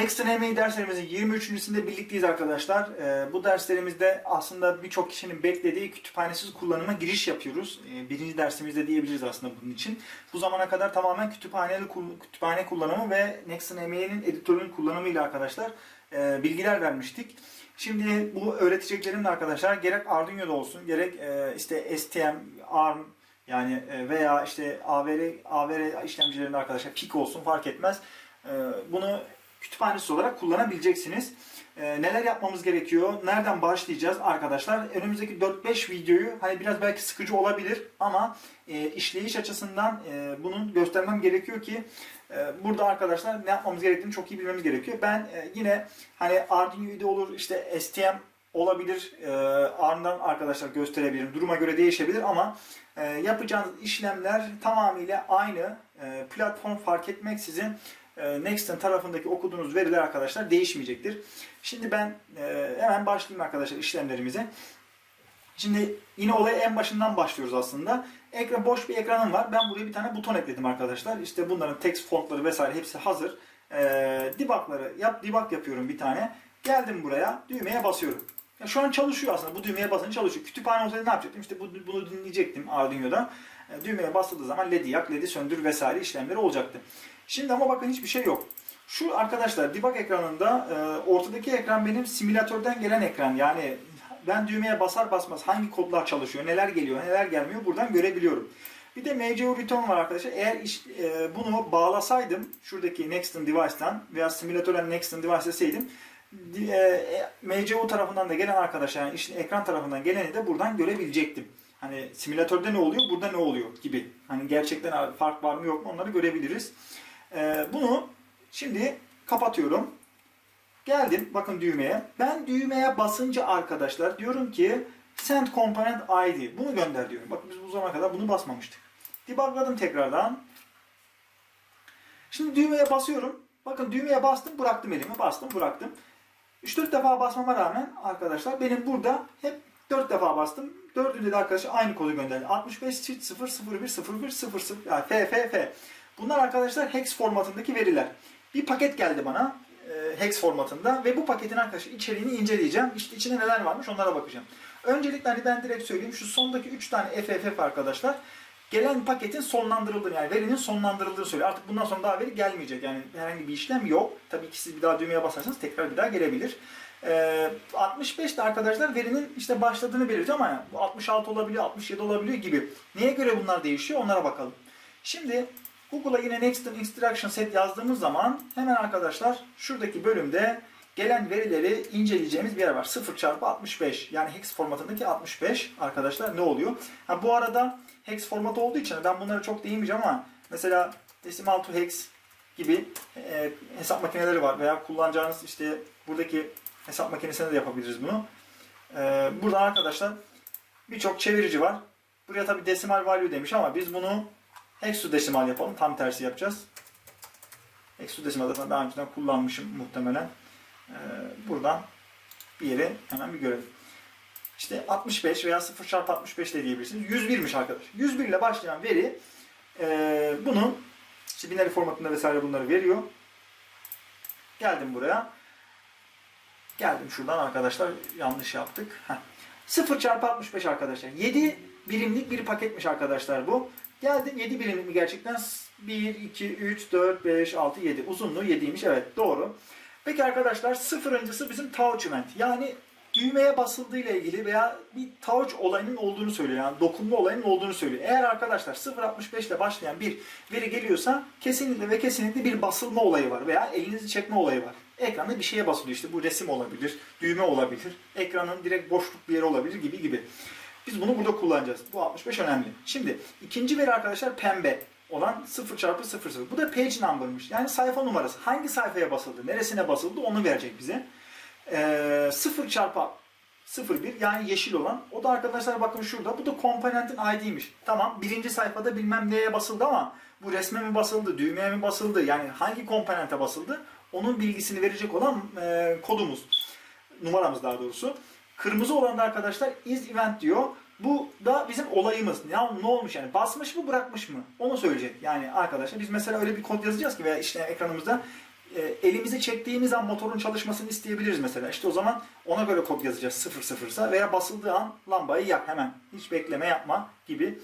Next NME derslerimizin 23.sinde birlikteyiz arkadaşlar. Ee, bu derslerimizde aslında birçok kişinin beklediği kütüphanesiz kullanıma giriş yapıyoruz. Ee, birinci dersimizde diyebiliriz aslında bunun için. Bu zamana kadar tamamen kütüphaneli kütüphane kullanımı ve Next NME'nin editörünün kullanımıyla arkadaşlar e, bilgiler vermiştik. Şimdi bu öğreteceklerim de arkadaşlar gerek Arduino'da olsun gerek e, işte STM, ARM yani e, veya işte AVR, AVR işlemcilerinde arkadaşlar PIC olsun fark etmez. E, Bunu kütüphanesi olarak kullanabileceksiniz. Ee, neler yapmamız gerekiyor? Nereden başlayacağız arkadaşlar? Önümüzdeki 4-5 videoyu hani biraz belki sıkıcı olabilir ama e, işleyiş açısından e, bunun göstermem gerekiyor ki e, burada arkadaşlar ne yapmamız gerektiğini çok iyi bilmemiz gerekiyor. Ben e, yine hani Arduino'da olur işte STM olabilir. E, ARM'dan arkadaşlar gösterebilirim. Duruma göre değişebilir ama e, yapacağınız işlemler tamamıyla aynı. E, platform fark etmeksizin e, Next'in tarafındaki okuduğunuz veriler arkadaşlar değişmeyecektir. Şimdi ben e, hemen başlayayım arkadaşlar işlemlerimize. Şimdi yine olaya en başından başlıyoruz aslında. Ekran boş bir ekranım var. Ben buraya bir tane buton ekledim arkadaşlar. İşte bunların text fontları vesaire hepsi hazır. E, debug'ları yap debug yapıyorum bir tane. Geldim buraya düğmeye basıyorum. Ya şu an çalışıyor aslında. Bu düğmeye basınca çalışıyor. Kütüphane olsaydı ne yapacaktım? İşte bu, bunu dinleyecektim Arduino'da. E, düğmeye basıldığı zaman LED'i yak, LED'i söndür vesaire işlemleri olacaktı. Şimdi ama bakın hiçbir şey yok. Şu arkadaşlar debug ekranında e, ortadaki ekran benim simülatörden gelen ekran. Yani ben düğmeye basar basmaz hangi kodlar çalışıyor, neler geliyor, neler gelmiyor buradan görebiliyorum. Bir de MCU Return var arkadaşlar. Eğer iş, e, bunu bağlasaydım şuradaki Next'in device'tan veya simülatörden Next'in device deseydim di- e, MCU tarafından da gelen arkadaşlar yani işin ekran tarafından geleni de buradan görebilecektim. Hani simülatörde ne oluyor, burada ne oluyor gibi. Hani gerçekten fark var mı yok mu onları görebiliriz. Ee, bunu şimdi kapatıyorum. Geldim bakın düğmeye. Ben düğmeye basınca arkadaşlar diyorum ki send component ID. Bunu gönder diyorum. Bakın biz bu zamana kadar bunu basmamıştık. Debugladım tekrardan. Şimdi düğmeye basıyorum. Bakın düğmeye bastım bıraktım elimi. Bastım bıraktım. 3-4 defa basmama rağmen arkadaşlar benim burada hep 4 defa bastım. Dördünde de arkadaşlar aynı kodu gönderdi. 65 çift 0 01 01 00 yani FFF. Bunlar arkadaşlar hex formatındaki veriler. Bir paket geldi bana e, hex formatında ve bu paketin arkadaşlar içeriğini inceleyeceğim. İşte içinde neler varmış onlara bakacağım. Öncelikle hani ben direkt söyleyeyim şu sondaki 3 tane FFF arkadaşlar gelen paketin sonlandırıldığını yani verinin sonlandırıldığını söylüyor. Artık bundan sonra daha veri gelmeyecek. Yani herhangi bir işlem yok. Tabii ki siz bir daha düğmeye basarsanız tekrar bir daha gelebilir. Ee, 65 de arkadaşlar verinin işte başladığını belirtiyor ama yani bu 66 olabiliyor, 67 olabiliyor gibi. Neye göre bunlar değişiyor onlara bakalım. Şimdi Google'a yine Next'in Instruction Set yazdığımız zaman hemen arkadaşlar şuradaki bölümde gelen verileri inceleyeceğimiz bir yer var. 0 çarpı 65 yani hex formatındaki 65 arkadaşlar ne oluyor? Ha, bu arada hex formatı olduğu için ben bunlara çok değinmeyeceğim ama mesela decimal to hex gibi e, hesap makineleri var veya kullanacağınız işte buradaki hesap makinesinde de yapabiliriz bunu. E, burada arkadaşlar birçok çevirici var. Buraya tabi decimal value demiş ama biz bunu hexadesimal yapalım. Tam tersi yapacağız. Hexadesimal zaten daha önceden kullanmışım muhtemelen. Ee, buradan bir yere hemen bir görelim. İşte 65 veya 0 çarpı 65 de diyebilirsiniz. 101'miş arkadaş. 101 ile başlayan veri e, bunun işte binary formatında vesaire bunları veriyor. Geldim buraya. Geldim şuradan arkadaşlar yanlış yaptık. Heh. 0 çarpı 65 arkadaşlar. 7 birimlik bir paketmiş arkadaşlar bu. Geldim 7 birimlik mi gerçekten? 1, 2, 3, 4, 5, 6, 7. Uzunluğu 7'ymiş. Evet doğru. Peki arkadaşlar sıfırıncısı bizim touch event. Yani düğmeye basıldığı ile ilgili veya bir touch olayının olduğunu söylüyor. Yani dokunma olayının olduğunu söylüyor. Eğer arkadaşlar 0.65 ile başlayan bir veri geliyorsa kesinlikle ve kesinlikle bir basılma olayı var veya elinizi çekme olayı var. Ekranda bir şeye basılıyor. İşte bu resim olabilir, düğme olabilir, ekranın direkt boşluk bir yeri olabilir gibi gibi. Biz bunu burada kullanacağız. Bu 65 önemli. Şimdi ikinci veri arkadaşlar pembe olan 0 çarpı 0 0. Bu da page number'mış. Yani sayfa numarası. Hangi sayfaya basıldı, neresine basıldı onu verecek bize. Ee, 0 çarpı 01 yani yeşil olan. O da arkadaşlar bakın şurada. Bu da komponentin ID'ymiş. Tamam birinci sayfada bilmem neye basıldı ama bu resme mi basıldı, düğmeye mi basıldı? Yani hangi komponente basıldı? Onun bilgisini verecek olan e, kodumuz. Numaramız daha doğrusu. Kırmızı olan da arkadaşlar is event diyor. Bu da bizim olayımız. Ya ne olmuş yani? Basmış mı bırakmış mı? Onu söyleyecek. Yani arkadaşlar biz mesela öyle bir kod yazacağız ki veya işte ekranımızda e, elimizi çektiğimiz an motorun çalışmasını isteyebiliriz mesela. İşte o zaman ona göre kod yazacağız 0 0 veya basıldığı an lambayı yak hemen. Hiç bekleme yapma gibi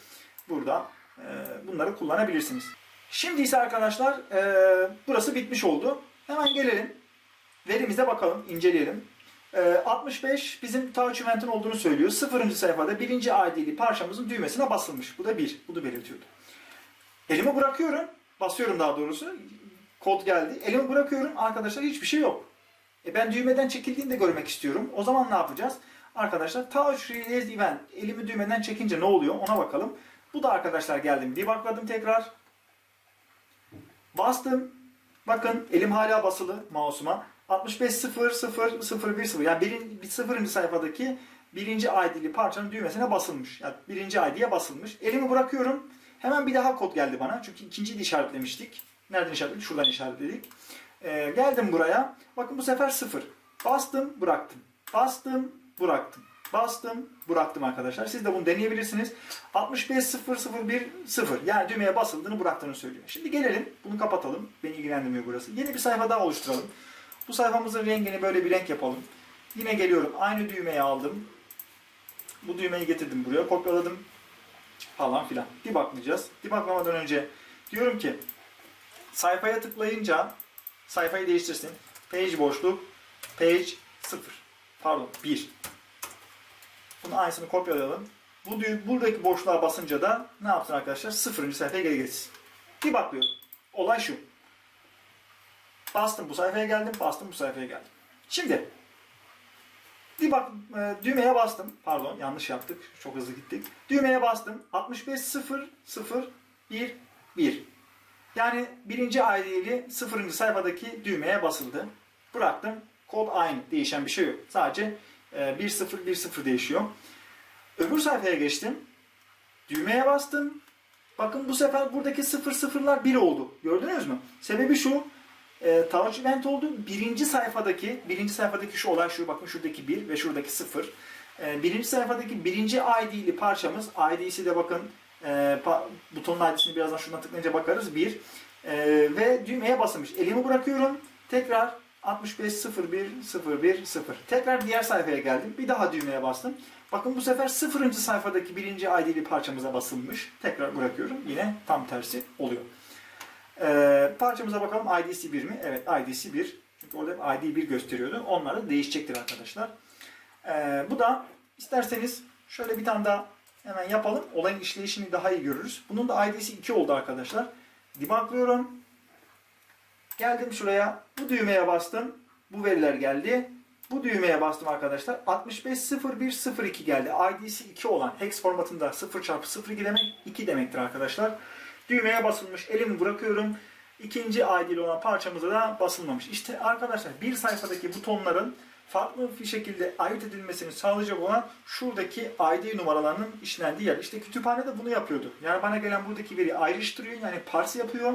burada e, bunları kullanabilirsiniz. Şimdi ise arkadaşlar e, burası bitmiş oldu. Hemen gelelim. Verimize bakalım, inceleyelim. E, 65 bizim touch event'in olduğunu söylüyor. 0. sayfada birinci ID'li parçamızın düğmesine basılmış. Bu da 1. Bunu belirtiyordu. Elimi bırakıyorum. Basıyorum daha doğrusu. Kod geldi. Elimi bırakıyorum. Arkadaşlar hiçbir şey yok. E ben düğmeden çekildiğini de görmek istiyorum. O zaman ne yapacağız? Arkadaşlar touch release event. Elimi düğmeden çekince ne oluyor? Ona bakalım. Bu da arkadaşlar geldim. Debugladım tekrar. Bastım. Bakın elim hala basılı mouse'uma. 65 0 0 0 1 0 yani birin, bir sıfırıncı sayfadaki birinci ID'li parçanın düğmesine basılmış. Yani birinci ID'ye basılmış. Elimi bırakıyorum. Hemen bir daha kod geldi bana. Çünkü ikinciyi işaretlemiştik. Nereden işaretledik? Şuradan işaretledik. Ee, geldim buraya. Bakın bu sefer 0. Bastım, bıraktım. Bastım, bıraktım. Bastım, bıraktım arkadaşlar. Siz de bunu deneyebilirsiniz. 65 0 0 1 0. Yani düğmeye basıldığını bıraktığını söylüyor. Şimdi gelelim. Bunu kapatalım. Beni ilgilendirmiyor burası. Yeni bir sayfa daha oluşturalım. Bu sayfamızın rengini böyle bir renk yapalım. Yine geliyorum. Aynı düğmeyi aldım. Bu düğmeyi getirdim buraya. Kopyaladım. Falan filan. Debuglayacağız. Debuglamadan önce diyorum ki sayfaya tıklayınca sayfayı değiştirsin. Page boşluk. Page 0. Pardon 1. Bunun aynısını kopyalayalım. Bu düğ- buradaki boşluğa basınca da ne yapsın arkadaşlar? Sıfırıncı sayfaya geri geçsin. Debugluyorum. Olay şu. Bastım bu sayfaya geldim, bastım bu sayfaya geldim. Şimdi debug e, düğmeye bastım. Pardon yanlış yaptık. Çok hızlı gittik. Düğmeye bastım. 65 0 0 1 1. Yani birinci ID'li sıfırıncı sayfadaki düğmeye basıldı. Bıraktım. Kod aynı. Değişen bir şey yok. Sadece e, 1 0 1 0 değişiyor. Öbür sayfaya geçtim. Düğmeye bastım. Bakın bu sefer buradaki sıfır sıfırlar 1 oldu. Gördünüz mü? Sebebi şu. E, touch event oldu. Birinci sayfadaki, birinci sayfadaki şu olay şu. Bakın şuradaki 1 ve şuradaki 0. E, birinci sayfadaki birinci ID'li parçamız. ID'si de bakın e, pa- butonun ID'sini birazdan şuradan tıklayınca bakarız. 1. E, ve düğmeye basılmış. Elimi bırakıyorum. Tekrar 65 01 01 0. Tekrar diğer sayfaya geldim. Bir daha düğmeye bastım. Bakın bu sefer sıfırıncı sayfadaki birinci ID'li parçamıza basılmış. Tekrar bırakıyorum. Yine tam tersi oluyor. Ee, parçamıza bakalım ID'si 1 mi? Evet ID'si 1. Çünkü orada ID 1 gösteriyordu. Onlar da değişecektir arkadaşlar. Ee, bu da isterseniz şöyle bir tane daha hemen yapalım. Olayın işleyişini daha iyi görürüz. Bunun da ID'si 2 oldu arkadaşlar. Debugluyorum. Geldim şuraya. Bu düğmeye bastım. Bu veriler geldi. Bu düğmeye bastım arkadaşlar. 650102 geldi. ID'si 2 olan hex formatında 0 çarpı 02 demek 2 demektir arkadaşlar. Düğmeye basılmış. Elimi bırakıyorum. İkinci ID'li olan parçamıza da basılmamış. İşte arkadaşlar bir sayfadaki butonların farklı bir şekilde ayırt edilmesini sağlayacak olan şuradaki ID numaralarının işlendiği yer. İşte kütüphane de bunu yapıyordu. Yani bana gelen buradaki veriyi ayrıştırıyor. Yani parse yapıyor.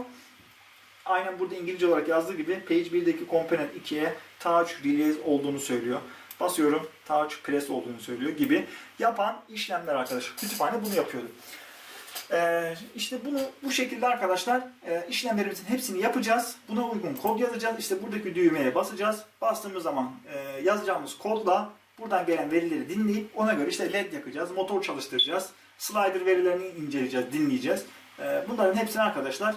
Aynen burada İngilizce olarak yazdığı gibi page 1'deki component 2'ye touch release olduğunu söylüyor. Basıyorum touch press olduğunu söylüyor gibi yapan işlemler arkadaşlar. Kütüphane bunu yapıyordu. Ee, işte bunu bu şekilde arkadaşlar e, işlemlerimizin hepsini yapacağız. Buna uygun kod yazacağız. İşte buradaki düğmeye basacağız. Bastığımız zaman e, yazacağımız kodla buradan gelen verileri dinleyip ona göre işte led yakacağız, motor çalıştıracağız, slider verilerini inceleyeceğiz, dinleyeceğiz. E, bunların hepsini arkadaşlar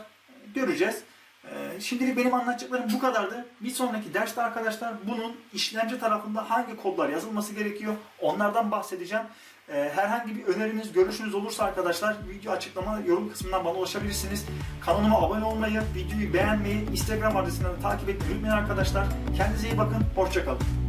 göreceğiz. Ee, Şimdilik benim anlatacaklarım bu kadardı. Bir sonraki derste arkadaşlar bunun işlemci tarafında hangi kodlar yazılması gerekiyor onlardan bahsedeceğim. Ee, Herhangi bir öneriniz, görüşünüz olursa arkadaşlar video açıklama yorum kısmından bana ulaşabilirsiniz. Kanalıma abone olmayı, videoyu beğenmeyi, Instagram adresinden de takip etmeyi unutmayın arkadaşlar. Kendinize iyi bakın, hoşçakalın.